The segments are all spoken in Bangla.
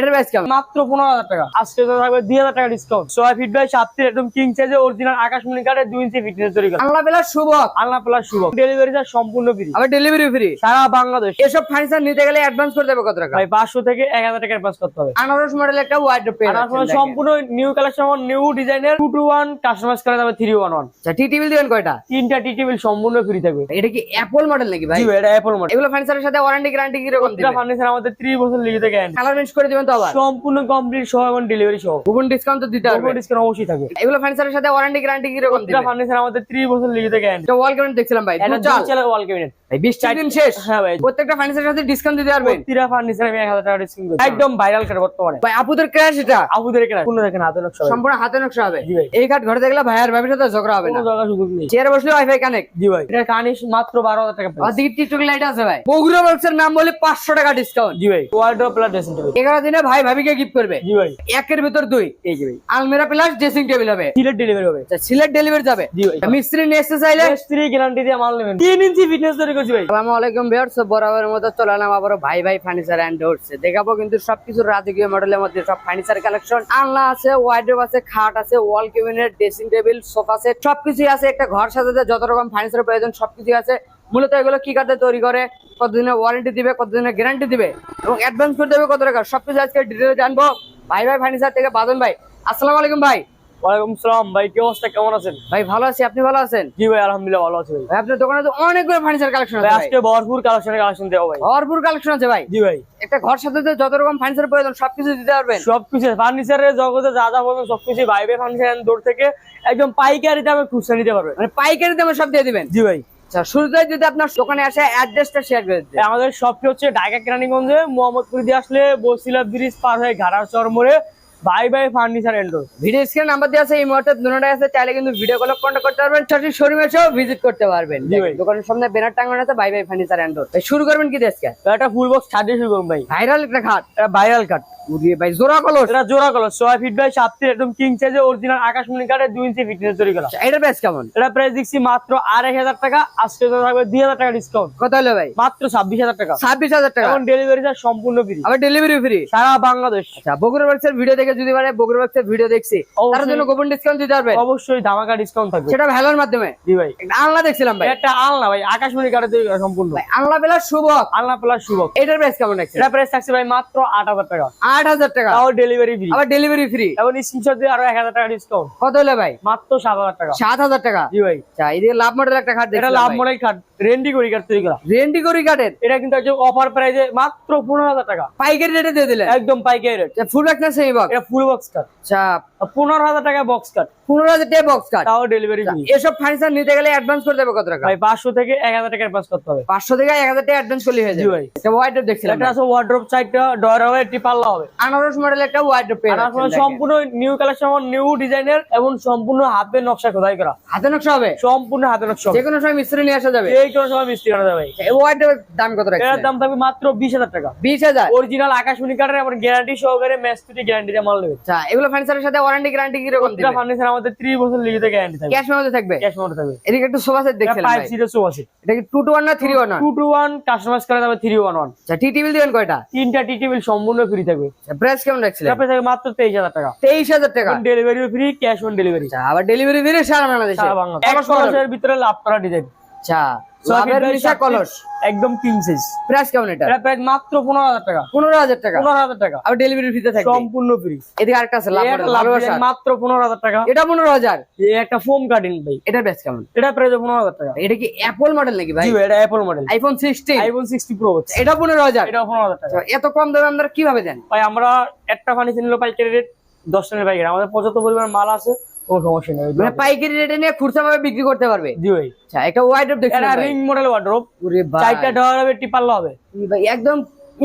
এটার প্রাইস কেমন? মাত্র পনেরো হাজার টাকা। আজকে তো থাকবে দুই হাজার টাকা ডিসকাউন্ট ছয় ফিট বাই সাত ফিট একদম কিং সাইজে অরিজিনাল আকাশমণি কাঠের দুই ইঞ্চি ফিটনেস তৈরি করা। আল্লাহ বেলা শুভ। আল্লাহ প্লাস শুভ। ডেলিভারি চার্জ সম্পূর্ণ ফ্রি আবার ডেলিভারি ফ্রি সারা বাংলাদেশ। এসব ফার্নিচার নিতে গেলে অ্যাডভান্স করতে হবে কত টাকা? ভাই পাঁচশো থেকে এক হাজার টাকা অ্যাডভান্স করতে হবে। আনারস মডেল একটা ওয়াইড আপনার সম্পূর্ণ নিউ কালেকশন নিউ ডিজাইনের টু টু ওয়ান কাস্টমাইজ করা যাবে থ্রি ওয়ান ওয়ান আচ্ছা টি টেবিল দিবেন কয়টা? তিনটা টি টেবিল সম্পূর্ণ ফ্রি থাকবে। এটা কি অ্যাপল মডেল নাকি ভাই? এটা অ্যাপল মডেল এগুলো ফার্নিচারের সাথে ওয়ারেন্টি গ্যারান্টি কি রকম দিবেন? ফার্নিচার আমাদের 3 বছর লিখিত গ্যারান্টি কালার করে দিবেন তো আবার সম্পূর্ণ কমপ্লিট সহ এবং ডেলিভারি সহ। গুগল ডিসকাউন্ট তো দিতে কোনো হবে ডিসকাউন্ট অবশ্যই থাকবে। এগুলো ফার্নিচারের সাথে ওয়ারেন্টি গ্যারান্টি কি রকম দিবেন ফার্নিচার আমাদের 3 বছর লিখিত গ্যারান্টি এটা ওয়াল ক্যাবিনেট দেখছিলাম ভাই। এটা চাল। ওয়াল ক্যাবিনেট ভাই 20 দিন শেষ। হ্যাঁ ভাই। প্রত্যেকটা ফার্নিচারের সাথে ডিসকাউন্ট দিতে পারবেন। প্রতিটা ফার্নিচার আমি 1000 টাকা ডিসকাউন্ট করছি। একদম ভাইরাল কাট বর্তমানে। ভাই আপুদের ক্র্যাশ এটা। আবুদের কেনা কোনো দেখেন হাতে নকশা সম্পূর্ণ হাতে নকশা হবে। এই ঘরে দেখলে ভাইয়ার ভাবির সাথে ঝগড়া হবে না। কোনো সুযোগ নেই। চেয়ারে বসলে ওয়াইফাই কানেক্ট জি ভাই। এটা কানিশ মাত্র 12000 টাকা আর দিকে টিকটক লাইট আছে ভাই। বগুড়া বক্সের নাম বলে পাঁচশো টাকা ডিসকাউন্ট জি ভাই। ওয়ার্ডরোব প্লাস ড্রেসিং টেবিল এগারো দিনে ভাই ভাবিকে গিফট করবে। জি ভাই। একের ভিতর দুই। এই যে ভাই। আলমেরা প্লাস ড্রেসিং টেবিল হবে। সিলেট ডেলিভারি হবে। আচ্ছা, সিলেট ডেলিভারি যাবে। জি ভাই। মিস্ত্রি নিয়ে এসতে চাইলে? স্ত্রী গ্যারান্টি দিয়ে মাল নেবেন। 3 ইঞ্চি ফিটনেস তৈরি করছি ভাই। আসসালামু আলাইকুম ভিউয়ার্স বরাবরের মতো চলে এলাম আবারও ভাই ভাই ফার্নিচার এন্ড ডোরসে দেখাবো কিন্তু সবকিছু রাজকীয় মডেলের মধ্যে সব ফার্নিচার কালেকশন আলনা আছে ওয়াইড্রোব আছে খাট আছে wall cabinet dressing table sofa set সবকিছু আছে। একটা ঘর সাজাতে যত রকম ফার্নিচার প্রয়োজন সবকিছু আছে। মূলত এগুলো কি কাঠে তৈরি করে কতদিনের ওয়ারেন্টি দিবে কতদিনের গ্যারান্টি দিবে এবং অ্যাডভান্স করে দেবে কত টাকা সবকিছু আজকে ডিটেলে জানব। ভাই ভাই ফার্নিচার থেকে বাদন ভাই আসসালামু আলাইকুম ভাই। ওয়ালাইকুম সালাম ভাই কি অবস্থা কেমন আছেন? ভাই ভালো আছি আপনি ভালো আছেন? জি ভাই আলহামদুলিল্লাহ ভালো আছি ভাই। ভাই আপনার দোকানে তো অনেকগুলো ফার্নিচার কালেকশন আছে আজকে ভরপুর কালেকশন দেবো ভাই। ভরপুর কালেকশন আছে ভাই। জি ভাই। একটা ঘর সাজাতে যত রকম ফার্নিচার প্রয়োজন সবকিছু দিতে পারবেন। সবকিছু ফার্নিচারের জগতে যা যা বলবেন সবকিছু ভাই ভাই ফার্নিচার দূর থেকে একদম পাইকারি দামে খুচরা নিতে পারবেন মানে পাইকারি দামে সব দিয়ে দিবেন। জি ভাই। আচ্ছা শুরুতে যদি আপনার দোকানে আসে অ্যাড্রেসটা শেয়ার করে দিতে। আমাদের শপটি হচ্ছে ঢাকা কেরানীগঞ্জে। মোহাম্মদপুর দিয়ে আসলে বসিলা ব্রিজ পার হয়ে ঘাড়ার চর মোড়ে ভাই ভাই ফার্নিচার এন্ডোর ভিডিও স্ক্রিন নাম্বার দেওয়া আছে এই মুহূর্তে দুটোটাই আছে চাইলে কিন্তু ভিডিও কল কন্ট্যাক্ট করতে পারবেন সঠিক শোরুমে এসেও ভিজিট করতে পারবেন। দোকানের সামনে ব্যানার টাঙানো আছে ভাই ভাই ফার্নিচার এন্ডোর শুরু করবেন কি দেশকে একটা ফুল বক্স ছাড়িয়ে শুরু করুন ভাই। ভাইরাল একটা খাট এটা ভাইরাল কাট উড়িয়ে ভাই জোড়া কলস এটা জোড়া ছয় ফিট বাই সাত ফিট একদম কিং সাইজে অরিজিনাল আকাশমণি দুই ইঞ্চি ফিটনেস তৈরি করা। এটা প্রাইস কেমন? এটা প্রাইস দিচ্ছি মাত্র আড়াই হাজার টাকা আজকে থাকবে দুই হাজার টাকা ডিসকাউন্ট কত হলো ভাই? মাত্র ছাব্বিশ হাজার টাকা। ছাব্বিশ হাজার টাকা। এখন ডেলিভারি চার্জ সম্পূর্ণ ফ্রি আবার ডেলিভারি ফ্রি সারা বাংলাদেশ। আচ্ছা বগুড়া ভিডিও দেখে যদি মানে বগুড়া বক্সের ভিডিও দেখছি তার জন্য গোপন ডিসকাউন্ট দিতে পারবেন অবশ্যই ধামাকা ডিসকাউন্ট থাকবে। সেটা ভ্যালোর মাধ্যমে। জি ভাই। একটা আলনা দেখছিলাম ভাই। একটা আলনা ভাই আকাশমণি কাঠের তৈরি সম্পূর্ণ। ভাই আলনা বেলা শুভ আলনা প্লাস শুভ এটার প্রাইস কেমন রাখছে এটা প্রাইস থাকছে ভাই মাত্র আট হাজার টাকা। আট হাজার টাকা। তাও ডেলিভারি ফ্রি আবার ডেলিভারি ফ্রি এবং স্ক্রিনশট দিয়ে আরও এক হাজার টাকা ডিসকাউন্ট কত হলো ভাই? মাত্র সাত হাজার টাকা। সাত হাজার টাকা। জি ভাই। আচ্ছা এদিকে লাভ মডেল একটা খাট এটা লাভ মডেল কাঠ রেন্ডি করি কাঠ তৈরি করা। রেন্টি করি কাঠের এটা কিন্তু একদম অফার প্রাইজে মাত্র পনেরো হাজার টাকা। পাইকারি রেটে দিয়ে দিলে একদম পাইকারি রেট ফুল না সেমি বক্স এটা ফুল বক্স কাট আচ্ছা। পনেরো হাজার টাকা বক্স কাট পনেরো হাজার টাকা বক্স কাট তাও ডেলিভারি ফ্রি এসব ফার্নিচার নিতে গেলে অ্যাডভান্স করতে হবে কত টাকা? ভাই পাঁচশো থেকে এক হাজার টাকা অ্যাডভান্স করতে হবে। পাঁচশো থেকে এক হাজার টাকা অ্যাডভান্স করলে হয়ে জি যাবে। ভাই। এটা ওয়াইড দেখছিলাম এটা আছে ওয়ার্ড্রোপ সাইডটা ডয়ার হবে একটি পাল্লা হবে। আনারস মডেল একটা ওয়াইড পেয়ে আসলে সম্পূর্ণ নিউ কালেকশন নিউ ডিজাইনের এবং সম্পূর্ণ হাতে নকশা খোদাই করা। হাতে নকশা হবে? সম্পূর্ণ হাতে নকশা যে কোনো সময় মিস্ত্রি নিয়ে আসা যাবে? এই কোনো সময় মিস্ত্রি করা যাবে এই ওয়াইড দাম কত রাখছে এটার দাম থাকবে মাত্র বিশ হাজার টাকা। বিশ হাজার? অরিজিনাল আকাশমণি কাঠের এবং গ্যারান্টি সহকারে ম্যাস্তুটি গ্যারান্টি মাল নেবে আচ্ছা এগুলো ফার্নিচারের সাথে ওয়ারেন্টি গ্যারান্টি কি রকম প্রতিটা ফার্নিচার আমাদের 3 বছর লিখিত গ্যারান্টি থাকবে। ক্যাশ মেমোতে থাকবে? ক্যাশ মোড থাকবে। এদিকে একটু সোফা সেট এটা দেখছিলাম 5 ভাই। সোফা সেট এটা কি টু টু ওয়ান না থ্রি ওয়ান 2 টু 1 কাস্টমাইজ করা যাবে 311 আচ্ছা টি টেবিল দিবেন কয়টা? তিনটা টি টেবিল সম্পূর্ণ ফ্রি থাকবে। প্রাইস কেমন রাখছিলেন? তারপরে থাকবে মাত্র 23000 টাকা। তেইশ হাজার টাকা? Delivery free cash on delivery আচ্ছা আবার ডেলিভারি ফ্রি সারা বাংলাদেশে? সারা। ভিতরে লাভ করা ডিজাইন আচ্ছা লাভের কলস। একদম কিং সাইজ প্রাইস কেমন এটা? এটা প্রাইস মাত্র 15000 টাকা। পনেরো হাজার টাকা? 15000 টাকা। আবার ডেলিভারি ফ্রিতে থাকবে? সম্পূর্ণ ফ্রি এদিকে আরেকটা আছে লাভ মডেল ভালোবাসা। মাত্র 15000 টাকা। এটা পনেরো হাজার? এই একটা ফোম কাটিং ভাই। প্রাইস কেমন? এটা প্রাইস 15000 টাকা। এটা কি অ্যাপল মডেল নাকি ভাই? জি এটা Apple model iPhone sixteen iPhone 60 pro এটা পনেরো হাজার? এটা 15000 টাকা। এত কম দামে আমরা কীভাবে দেন? ভাই আমরা একটা ফার্নিচার নিলো পাইকারি রেট 10 টাকা পাইকারি। আমাদের পর্যাপ্ত পরিমাণ মাল আছে। কোনো সমস্যা নেই মানে পাইকারি রেটে নিয়ে খুচরা ভাবে বিক্রি করতে পারবে? জি ভাই। আচ্ছা একটা ওয়াইড দেখছি এটা রিং মডেল ওয়ার্ড্রোব চারটা ডয়ার হবে টিপাল্লা হবে। ভাই একদম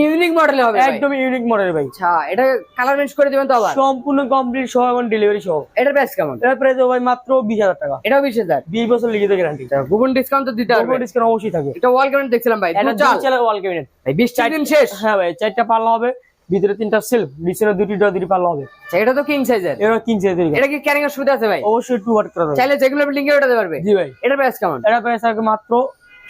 ইউনিক মডেল হবে একদম ইউনিক মডেল ভাই। আচ্ছা এটা কালার চেঞ্জ করে দিবেন তো আবার? সম্পূর্ণ কমপ্লিট সহ এবং ডেলিভারি সহ। এটার প্রাইস কেমন? এটার প্রাইস ভাই মাত্র 20000 টাকা। এটাও বিশ হাজার। 20 বছর লিখিত গ্যারান্টি গুগল ডিসকাউন্ট তো দিতে পারবে। কোনো ডিসকাউন্ট অবশ্যই থাকবে এটা ওয়াল ক্যাবিনেট দেখছিলাম ভাই এটা চাল। চালের ওয়াল ক্যাবিনেট ভাই দিন শেষ। হ্যাঁ ভাই চারটা পাল্লা হবে। ভিতরে তিনটা সেলফ নিচে দুটি দুটি পাল্লা হবে। আচ্ছা, এটা তো কিং সাইজের এটা কিনছে সাইজের এটা কি ক্যারিং এর সুবিধা আছে ভাই? অবশ্যই টু ওয়াট করা যাবে চাইলে যেগুলো পারবে। জি ভাই। এটা প্রাইস কেমন? এটা প্রাইস মাত্র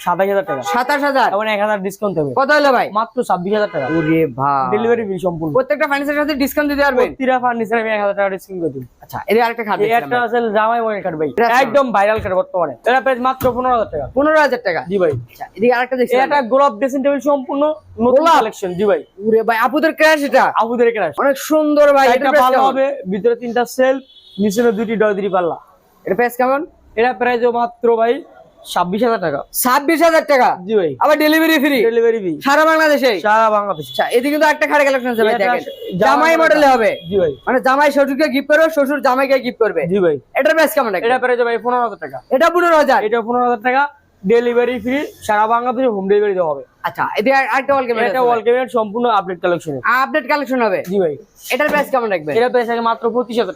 সাতাশ হাজার টাকা। সাতাশ হাজার? এবং এক হাজার ডিসকাউন্ট হবে। কত হলো ভাই? মাত্র ছাব্বিশ হাজার টাকা। ওরে ভাই। ডেলিভারি সম্পূর্ণ। প্রত্যেকটা ফার্নিচারের সাথে ডিসকাউন্ট দিতে পারবেন? প্রতিটা ফার্নিচার আমি এক হাজার টাকা ডিসকাউন্ট করে দিই আচ্ছা এদের আরেকটা খাট একটা আছে জামাই মনে কাট ভাই। একদম ভাইরাল কাট বর্তমানে। এটা প্রাইস মাত্র পনেরো হাজার টাকা। পনেরো হাজার টাকা? জি ভাই। আচ্ছা এদিকে আরেকটা দেখছি এই একটা গোলাপ ড্রেসিং টেবিল সম্পূর্ণ নতুন? কালেকশন জি ভাই। ওরে ভাই আপুদের ক্র্যাশ এটা? আবুদের ক্রাশ অনেক সুন্দর ভাই এটা ভালো হবে ভিতরে তিনটা সেলফ নিচে দুটি ডয়দ্রি পাল্লা। এটা প্রাইস কেমন? এটা প্রাইস মাত্র ভাই ছাব্বিশ হাজার টাকা। ছাব্বিশ হাজার টাকা? জি ভাই। আবার ডেলিভারি ফ্রি ডেলিভারি সারা বাংলাদেশে? সারা বাংলাদেশ। আচ্ছা এদিকে কিন্তু একটা খাড়ে কালেকশন আছে ভাই দেখেন। জামাই মডেলে হবে। জি ভাই। মানে জামাই শ্বশুরকে গিফট করবে শ্বশুর জামাইকে গিফট করবে। জি ভাই। এটার প্রাইস কেমন এটা এটা প্রাইস ভাই পনেরো হাজার টাকা। এটা পনেরো হাজার? এটা পনেরো হাজার টাকা। ডেলিভারি ফ্রি সারা বাংলাদেশে হোম ডেলিভারি দেওয়া হবে। আচ্ছা আরেকটা ওয়াল এটা ওয়াল ক্যাবিনেট সম্পূর্ণ আপডেট কালেকশন আপডেট কালেকশন হবে? জি ভাই। এটার প্রাইস কেমন রাখবেন প্রাইস মাত্র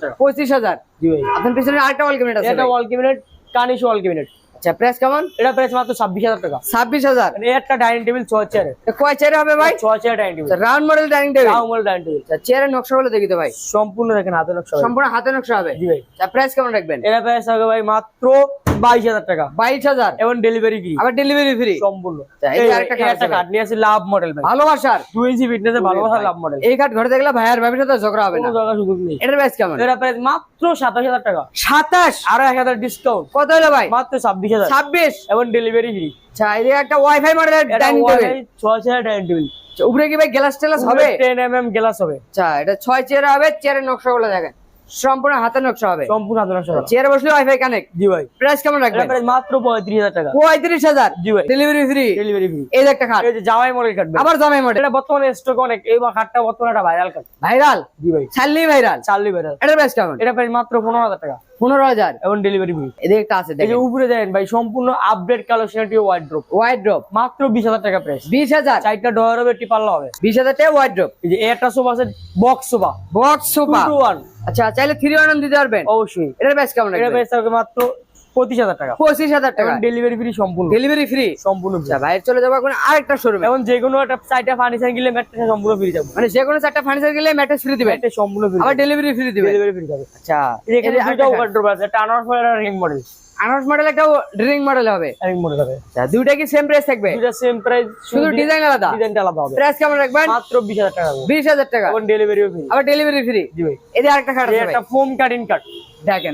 টাকা। পঁচিশ হাজার? জি ভাই। আপনার পিছনে আরেকটা ওয়াল ক্যাবিনেট আছে এটা ভাই। ওয়াল ক্যাবিনেট কানিশ ওয়াল ক্যাবিনেট আচ্ছা প্রাইস কেমন? এটা প্রাইস মাত্র ছাব্বিশ হাজার টাকা। ছাব্বিশ হাজার? মানে এই একটা ডাইনিং টেবিল চেয়ারে কয় চেয়ারে হবে ভাই? Chair dining table round model dining table normal dining table চেয়ারের নকশা গুলো দেখি তো ভাই। সম্পূর্ণ দেখেন হাতে নকশা সম্পূর্ণ হাতে নকশা হবে? জি ভাই। আচ্ছা প্রাইস কেমন রাখবেন? এটা প্রাইস হবে ভাই মাত্র বাইশ হাজার টাকা। বাইশ হাজার? এবং ডেলিভারি ফ্রি আবার ডেলিভারি ফ্রি সম্পূর্ণ। আচ্ছা, এই আরেকটা নিয়ে আছে লাভ মডেল ভাই। ভালোবাসার? টু ইঞ্চি ফিটনেস ভালোবাসা লাভ মডেল এই ঘরে দেখলে ভাইয়ার ভাবির সাথে ঝগড়া হবে না। জায়গা সুযোগ নেই। এটার প্রাইস কেমন? এটা প্রাইস মাত্র সাতাশ হাজার টাকা। সাতাশ? আরও এক হাজার ডিসকাউন্ট কত হলো ভাই? মাত্র ছাব্বিশ হাজার। ছাব্বিশ? এবং ডেলিভারি ফ্রি আচ্ছা একটা ওয়াইফাই মডেলের এটা ডাইনিং টেবিল ছয় চেয়ার ডাইনিং টেবিল উপরে কি ভাই গ্লাস টেলাস হবে? টেন এম এম গ্লাস হবে। আচ্ছা এটা ছয় চেয়ার হবে চেয়ারের নকশা গুলো দেখেন। সম্পূর্ণ হাতের নকশা হবে। সম্পূর্ণ হাতে নকশা। চেয়ারে বসলে ওয়াইফাই কানেক্ট জি ভাই। প্রাইস কেমন এটা রাখবেন? প্রাইস মাত্র পঁয়ত্রিশ হাজার টাকা। পঁয়ত্রিশ হাজার? জি ভাই। ডেলিভারি ফ্রি ডেলিভারি ফ্রি এই যে একটা খাট। এই যে জামাই মডেল কাটবে আবার জামাই মডেল এটা বর্তমানে স্টক অনেক। এই খাটটা বর্তমানে একটা ভাইরাল কাট ভাইরাল জি ভাই। ছাড়লেই ভাইরাল চার্লি ভাইরাল এটার প্রাইস কেমন? এটা প্রাইস মাত্র পনেরো হাজার টাকা। পনেরো হাজার? এবং ডেলিভারি ফ্রি এদিকে একটা আছে এই উপরে দেখেন ভাই সম্পূর্ণ আপডেট কালেকশন একটি ওয়াইড ড্রপ ওয়াইড ড্রপ মাত্র বিশ হাজার টাকা প্রাইস বিশ হাজার? চারটা ডয়ার হবে একটি পাল্লা হবে। বিশ হাজার টাকা ওয়াইড ড্রপ এই যে একটা সোফা আছে box sofa box sofa two one আচ্ছা চাইলে থ্রি ওয়ান দিতে পারবেন। অবশ্যই। এটার প্রাইস কেমন এটার প্রাইস থাকবে মাত্র পঁচিশ হাজার টাকা। পঁচিশ হাজার টাকা। ডেলিভারি ফ্রি সম্পূর্ণ। ডেলিভারি ফ্রি সম্পূর্ণ। আচ্ছা চলে যাব এখন আরেকটা শোরুম এবং যে কোনো একটা চারটা ফার্নিচার কিনলে সম্পূর্ণ ফ্রি যাবে মানে যে কোনো চারটা ফার্নিচার গেলে ম্যাট্রেস ফ্রি দিবে সম্পূর্ণ ফ্রি আবার ডেলিভারি ফ্রি ডেলিভারি ফ্রি যাবে আচ্ছা। এখানে এই যে দুইটা আরেকটা ওয়ার্ড্রোব আছে একটা আনার ফলে একটা রিং মডেল আনার্স মডেল একটা ড্রিলিং মডেল হবে। ড্রিলিং মডেল হবে। আচ্ছা দুইটা কি সেম প্রাইস থাকবে? দুইটা সেম প্রাইস শুধু ডিজাইন আলাদা? ডিজাইনটা আলাদা হবে। প্রাইস কেমন রাখবেন? মাত্র বিশ হাজার টাকা। হবে। বিশ হাজার টাকা। এবং ডেলিভারিও ফ্রি আবার ডেলিভারি ফ্রি জি ভাই। এই যে আরেকটা খাট আছে এটা একটা ফোম কাটিং কাট দেখেন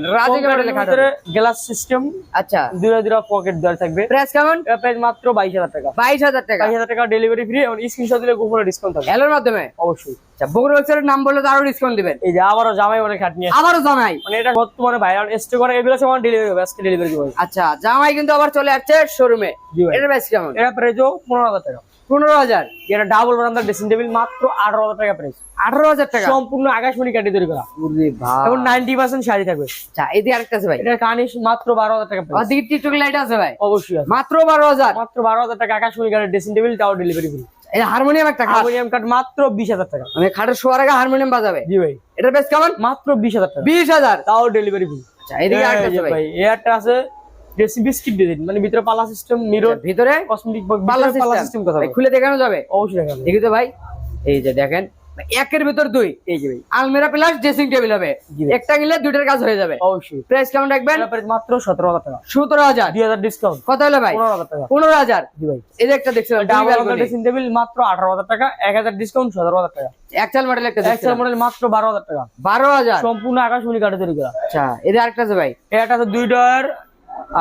গ্লাস সিস্টেম আচ্ছা। দুটা দুটা পকেট দেওয়া থাকবে। প্রাইস কেমন? প্রাইস মাত্র বাইশ হাজার টাকা। বাইশ হাজার টাকা। বাইশ হাজার টাকা ডেলিভারি ফ্রি এবং স্ক্রিনশট দিলে গোপনে ডিসকাউন্ট থাকবে এলোর মাধ্যমে? অবশ্যই। আচ্ছা বগুড়া ওয়েবসাইটের নাম বললে আরও ডিসকাউন্ট দিবেন। এই যে আবারও জামাই অনেক খাট নিয়ে আসছে। আবারও জামাই? মানে এটা বর্তমানে স্টে করে এগুলো ডেলিভারি হবে আজকে ডেলিভারি হবে আচ্ছা জামাই কিন্তু আবার চলে আসছে শোরুমে জি প্রাইস কেমন? এটা পনেরো হাজার টাকা। পনেরো হাজার। এটা ডাবল বারান্দার ড্রেসিং টেবিল মাত্র আঠারো হাজার টাকা প্রাইস আঠারো হাজার টাকা? সম্পূর্ণ আকাশমণি কাটি তৈরি করা। এবং নাইনটি পার্সেন্ট শাড়ি থাকবে। আচ্ছা এদিকে আরেকটা আছে ভাই। এটা কানিশ মাত্র বারো হাজার টাকা প্রাইস দিকে টিকটক লাইট আছে ভাই। অবশ্যই মাত্র বারো হাজার। মাত্র বারো হাজার টাকা আকাশমণি কাঠের ড্রেসিং টেবিল তাও ডেলিভারি ফ্রি হারমোনিয়াম একটা হারমোনিয়াম কাঠ মাত্র বিশ হাজার টাকা। মানে খাটের শোয়ার আগে হারমোনিয়াম বাজাবে। জি ভাই। এটার প্রাইস কেমন? মাত্র বিশ হাজার টাকা। বিশ হাজার। তাও ডেলিভারি ফ্রি আচ্ছা এদিকে আরেকটা আছে ভাই। ভাই এয়ারটা আছে। ড্রেসিং বিস্কিট ডিজাইন মানে ভিতরে পালা সিস্টেম মিরর আচ্ছা, ভিতরে কসমেটিক পালা সিস্টেম কথা খুলে দেখানো যাবে? অবশ্যই দেখাবো। দেখি তো ভাই এই যে দেখেন একের ভিতর দুই। এই যে ভাই। আলমিরা প্লাস ড্রেসিং টেবিল হবে। একটা দুইটার কাজ হয়ে যাবে। অবশ্যই। প্রাইস কেমন রাখবেন? মাত্র সতেরো হাজার টাকা। সতেরো হাজার। দুই হাজার ডিসকাউন্ট কত হলো ভাই? পনেরো হাজার টাকা। পনেরো হাজার। এই যে একটা দেখছিলাম ডাবল ড্রেসিং টেবিল মাত্র আঠারো হাজার টাকা এক হাজার ডিসকাউন্ট সতেরো হাজার টাকা। একচাল মডেল একটা দেখছিলাম। মডেল মাত্র বারো হাজার টাকা। বারো হাজার। সম্পূর্ণ আকাশমণি কাঠে তৈরি করা। আচ্ছা এদের আরেকটা আছে ভাই। এটা আছে দুই ডয়ার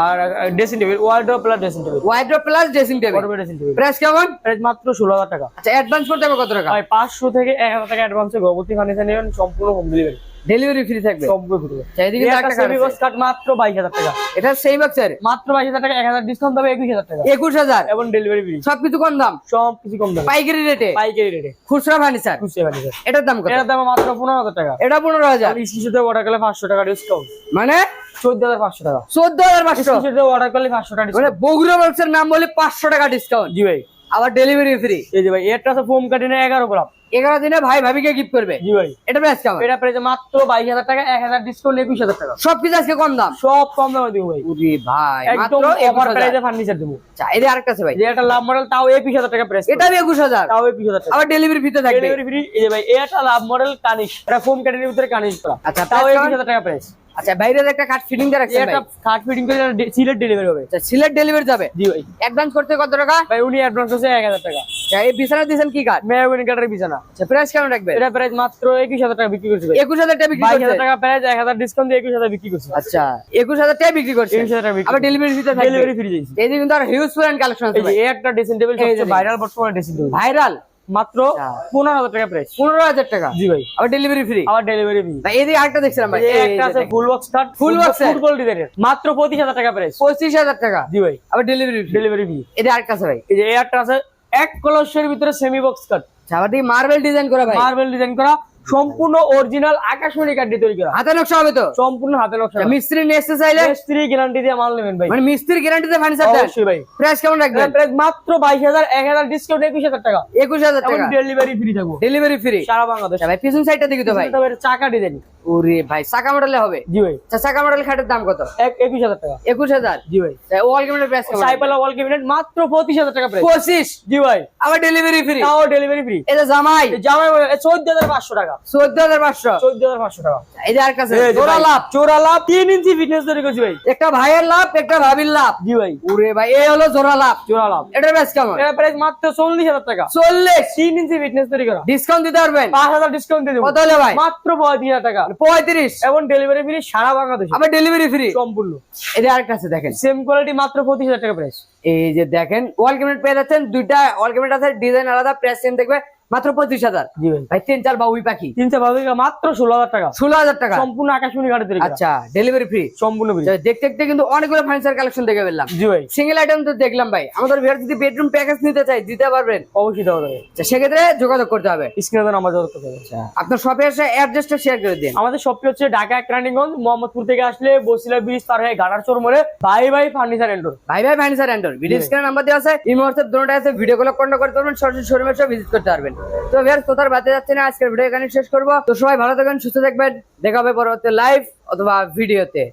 আর dressing table wardrobe plus dressing table wardrobe plus dressing table wardrobe dressing table price কেমন? প্রাইস মাত্র ষোলো হাজার টাকা। আচ্ছা অ্যাডভান্স করতে হবে কত টাকা? ভাই পাঁচশো থেকে এক হাজার টাকা অ্যাডভান্সে গর্ভবতী ফার্নিচার নেবেন সম্পূর্ণ হোম ডেলিভারি ডেলিভারি ফ্রি থাকবে। সম্পূর্ণ ফ্রি আচ্ছা, একটা card আছে। কার্ড মাত্র বাইশ হাজার টাকা। এটা সেই বক্সের মাত্র বাইশ হাজার টাকা এক হাজার ডিসকাউন্ট হবে একুশ হাজার টাকা। একুশ হাজার। এবং ডেলিভারি ফ্রি সবকিছু কম দাম? সব কিছু কম দামে। পাইকারি রেটে পাইকারি রেটে খুচরা ফার্নিচার খুচরা ফার্নিচার এটার দাম কত? এটার দাম মাত্র পনেরো হাজার টাকা। এটা পনেরো হাজার। আর স্ক্রিনশটে অর্ডার করলে পাঁচশো টাকা ডিসকাউন্ট মানে? চোদ্দ হাজার পাঁচশো টাকা। চোদ্দ হাজার পাঁচশো। অর্ডার করলে পাঁচশো টাকা মানে। বগুড়া বক্সের নাম বলি পাঁচশো টাকা ডিসকাউন্ট জি ভাই। আবার ডেলিভারি ফ্রি এই যে ভাই এটা আছে ফোম কাটিনে এগারো গ্রাম এগারো দিনে ভাই ভাবিকে গিফট করবে। জি ভাই। এটা প্রাইস কেমন? এটা প্রাইস মাত্র বাইশ হাজার টাকা এক হাজার ডিসকাউন্ট একুশ হাজার টাকা। সবকিছু আজকে কম দাম? সব কম দামে দিব ভাই। উরি ভাই একদম অফার প্রাইসে ফার্নিচার দেবো। আচ্ছা এদের আরেকটা আছে ভাই। যে লাভ মডেল তাও একুশ হাজার টাকা প্রাইস এটা একুশ হাজার। তাও একুশ হাজার আবার ডেলিভারি ফ্রিতে থাকবে। ডেলিভারি ফ্রি এই যে ভাই এটা লাভ মডেল কানিশ। এটা ফোম কাটিনের ভিতরে কানিশ করা। আচ্ছা, তাও একুশ হাজার টাকা প্রাইস আচ্ছা বাইরে একটা কাঠ ফিটিং দিয়ে রাখছেন ভাই। কার্ড ফিটিং করে সিলেট ডেলিভারি হবে। আচ্ছা সিলেট ডেলিভারি যাবে? জি ভাই। অ্যাডভান্স করতে কত টাকা? ভাই উনি অ্যাডভান্স হচ্ছে এক হাজার টাকা। আচ্ছা এই বিছানা দিয়েছেন কি মেহগনি কাঠের বিছানা। আচ্ছা প্রাইস কেমন রাখবে এটা প্রাইস মাত্র একুশ হাজার টাকা বিক্রি করছে ভাই। একুশ হাজার টাকা বিক্রি বাইশ হাজার টাকা প্রাইস এক হাজার ডিসকাউন্ট দিয়ে একুশ হাজার বিক্রি করছে। আচ্ছা একুশ হাজার টাকা বিক্রি করছে। একুশ হাজার টাকা বিক্রি আবার ডেলিভারি ফিতে থাকবে। ডেলিভারি ফ্রি দিয়েছি। এই যে কিন্তু আর হিউজ পুরান কালেকশন আছে যে এই একটা ড্রেসিং টেবিল সবচেয়ে ভাইরাল বর্তমানে ড্রেসিং টেবিল ভাইরাল মাত্র আচ্ছা। পনেরো হাজার টাকা প্রাইস পনেরো হাজার টাকা। জি ভাই। আবার ডেলিভারি ফ্রি আবার ডেলিভারি ফ্রি এই আরেকটা দেখছিলাম ভাই। এই একটা আছে full box cut full box? Football ডিজাইনের মাত্র পঁচিশ হাজার টাকা প্রাইস পঁচিশ হাজার টাকা। জি ভাই। আবার ডেলিভারি ডেলিভারি ফ্রি এদের আরেকটা আছে ভাই। এই যে এই একটা আছে। এক কলসের ভিতরে সেমি বক্স কাট আবার মার্বেল ডিজাইন করা ভাই। মার্বেল ডিজাইন করা। সম্পূর্ণ অরিজিনাল আকাশমণি কাঠ তৈরি করা। হাতে নকশা হবে তো? সম্পূর্ণ হাতে নকশা। মিস্ত্রি নিয়ে এসতে চাইলে মিস্ত্রি গ্যারান্টি দিয়ে মাল নেবেন ভাই। মানে মিস্ত্রি গ্যারান্টি দিয়ে ফার্নিচার দেন? অবশ্যই ভাই। প্রাইস কেমন রাখবেন? প্রাইস মাত্র বাইশ হাজার এক হাজার ডিসকাউন্ট একুশ হাজার টাকা। একুশ হাজার এবং টাকা। ডেলিভারি ফ্রি থাকব। ডেলিভারি ফ্রি সারা বাংলাদেশ। ভাই পিছন সাইডটা দেখি তো ভাই। চাকা ডিজাইন ওরে ভাই চাকা মডেলে হবে? জি ভাই। চাকা মডেল খাটের দাম কত? এক একুশ হাজার টাকা। একুশ হাজার? জি ভাই। ওয়াল ক্যাবিনেট প্রাইস সাইপালা ওয়াল ক্যাবিনেট মাত্র পঁচিশ হাজার টাকা পঁচিশ? জি ভাই। আবার ডেলিভারি ফ্রি তাও ডেলিভারি ফ্রি যে জামাই। জামাই চোদ্দ হাজার পাঁচশো টাকা। চোদ্দ হাজার পাঁচশো? চোদ্দ হাজার পাঁচশো টাকা। আর কাছে। জোড়া লাভ। চোরা লাভ তিন ইঞ্চি ফিটনেস তৈরি করছি ভাই। একটা ভাইয়ের লাভ একটা ভাবির লাভ। জি ভাই। ওরে ভাই এই হলো জোড়া লাভ। চোরা লাভ। এটার প্রাইস কেমন? এর প্রাইস মাত্র চল্লিশ হাজার টাকা। চল্লিশ? তিন ইঞ্চি ফিটনেস তৈরি করা। ডিসকাউন্ট দিতে পারবেন? পাঁচ হাজার ডিসকাউন্ট দিয়ে দেবো। কত হলে ভাই? মাত্র পঁয়ত্রিশ হাজার টাকা। পঁয়ত্রিশ। এবং ডেলিভারি ফ্রি সারা বাংলাদেশ। আবার ডেলিভারি ফ্রি সম্পূর্ণ। এটা আরেকটা আছে দেখেন। সেম কোয়ালিটি মাত্র পঁচিশ হাজার টাকা প্রাইস এই যে দেখেন ওয়াল ক্যাবিনেট পেয়ে যাচ্ছেন দুইটা ওয়াল ক্যাবিনেট আছে ডিজাইন আলাদা প্রাইস সেম দেখবে। মাত্র পঁচিশ হাজার। ভাই। ভাই তিন চার বাবুই পাখি। তিনশো ভাবে মাত্র ষোলো হাজার টাকা। ষোলো হাজার টাকা। সম্পূর্ণ আকাশমণি গাড়ি তৈরি আচ্ছা ডেলিভারি ফ্রি সম্পূর্ণ free। দেখতে দেখতে কিন্তু অনেকগুলো ফার্নিচার কালেকশন দেখে ফেললাম। জি ভাই। সিঙ্গেল আইটেম তো দেখলাম ভাই। আমাদের ভিড় যদি বেডরুম প্যাকেজ নিতে চাই দিতে পারবেন। অবশ্যই দেওয়া যাবে। আচ্ছা, সেক্ষেত্রে যোগাযোগ করতে হবে। স্ক্রিনে নাম্বার যোগাযোগ করতে হবে। আপনার শপে এসে অ্যাড্রেসটা শেয়ার করে দিন। আমাদের শপটি হচ্ছে ঢাকা ক্রান্তিগঞ্জ মোহাম্মদপুর থেকে আসলে বসিলা ব্রিজ পার হয়ে গাড়ার চোর মোড়ে বাই বাই ফার্নিচার এন্ডোর ভাই ভাই ফার্নিচার অ্যান্ডর ভিডিও স্ক্রিনে নাম্বার দেওয়া আছে। মুহূর্তে দুটোটা আছে ভিডিও কল কন্ট্যাক্ট করতে পারবেন সরাসরি শোরুমে এসে ভিজিট করতে পারবেন। তো ভিউয়ার্স কোথাও বাতে যাচ্ছে না, আজকের ভিডিও এখানে শেষ করব। তো সবাই ভালো থাকবেন সুস্থ থাকবেন। দেখা হবে পরবর্তী লাইভ অথবা ভিডিওতে